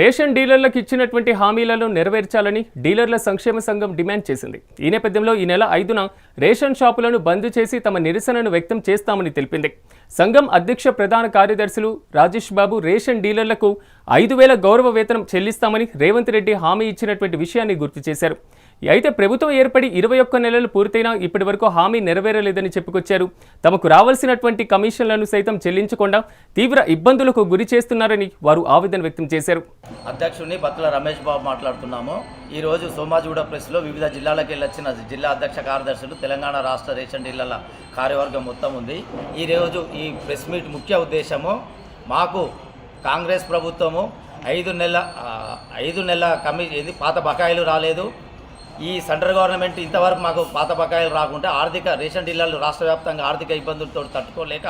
Ration డీలర్లకు ఇచ్చినటువంటి హామీలను నెరవేర్చాలని డీలర్ల సంక్షేమ సంఘం డిమాండ్ చేసింది. ఈ నేపథ్యంలో ఈ నెల ఐదున రేషన్ షాపులను బంద్ చేసి తమ నిరసనను వ్యక్తం చేస్తామని తెలిపింది. సంఘం అధ్యక్ష ప్రధాన కార్యదర్శులు రాజేష్ బాబు రేషన్ డీలర్లకు ఐదు వేల గౌరవ వేతనం చెల్లిస్తామని రేవంత్ రెడ్డి హామీ ఇచ్చినటువంటి విషయాన్ని గుర్తు చేశారు. అయితే ప్రభుత్వం ఏర్పడి ఇరవై ఒక్క నెలలు పూర్తయినా ఇప్పటి వరకు హామీ నెరవేరలేదని చెప్పుకొచ్చారు. తమకు రావాల్సినటువంటి కమిషన్లను సైతం చెల్లించకుండా తీవ్ర ఇబ్బందులకు గురి చేస్తున్నారని వారు ఆవేదన వ్యక్తం చేశారు. అధ్యక్షుడిని బత్తుల రమేష్ బాబు మాట్లాడుతున్నాము. ఈరోజు సోమాజిగూడ ప్రెస్లో వివిధ జిల్లాలకు వెళ్ళి వచ్చిన జిల్లా అధ్యక్ష కార్యదర్శులు తెలంగాణ రాష్ట్ర రేషన్ డీలర్ల కార్యవర్గం మొత్తం ఉంది. ఈరోజు ఈ ప్రెస్ మీట్ ముఖ్య ఉద్దేశము మాకు కాంగ్రెస్ ప్రభుత్వము ఐదు నెలల ఐదు నెలల కమి పాత బకాయిలు రాలేదు. ఈ సెంట్రల్ గవర్నమెంట్ ఇంతవరకు మాకు పాత బకాయిలు రాకుండా ఆర్థిక రేషన్ డీలర్లు రాష్ట్ర వ్యాప్తంగా ఆర్థిక ఇబ్బందులతో తట్టుకోలేక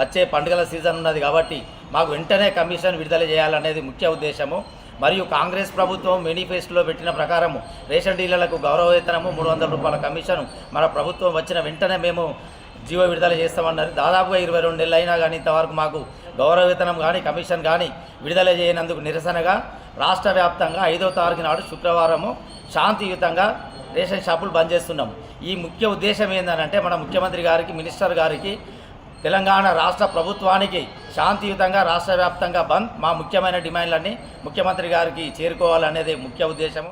వచ్చే పండుగల సీజన్ ఉన్నది కాబట్టి మాకు వెంటనే కమిషన్ విడుదల చేయాలనేది ముఖ్య ఉద్దేశము. మరియు కాంగ్రెస్ ప్రభుత్వం మేనిఫెస్టోలో పెట్టిన ప్రకారము రేషన్ డీలర్లకు గౌరవ వేతనము మూడు వందల రూపాయల కమిషన్ మన ప్రభుత్వం వచ్చిన వెంటనే మేము జీవో విడుదల చేస్తామన్నారు. దాదాపుగా ఇరవై రెండు అయినా కానీ ఇంతవరకు మాకు గౌరవ వేతనం కానీ కమిషన్ కానీ విడుదల చేయనందుకు నిరసనగా రాష్ట్ర వ్యాప్తంగా ఐదో తారీఖు నాడు శుక్రవారము శాంతియుతంగా రేషన్ షాపులు బంద్ చేస్తున్నాం. ఈ ముఖ్య ఉద్దేశం ఏంటంటే మన ముఖ్యమంత్రి గారికి మినిస్టర్ గారికి తెలంగాణ రాష్ట్ర ప్రభుత్వానికి శాంతియుతంగా రాష్ట్ర వ్యాప్తంగా బంద్ మా ముఖ్యమైన డిమాండ్లన్నీ ముఖ్యమంత్రి గారికి చేరుకోవాలనేది ముఖ్య ఉద్దేశము.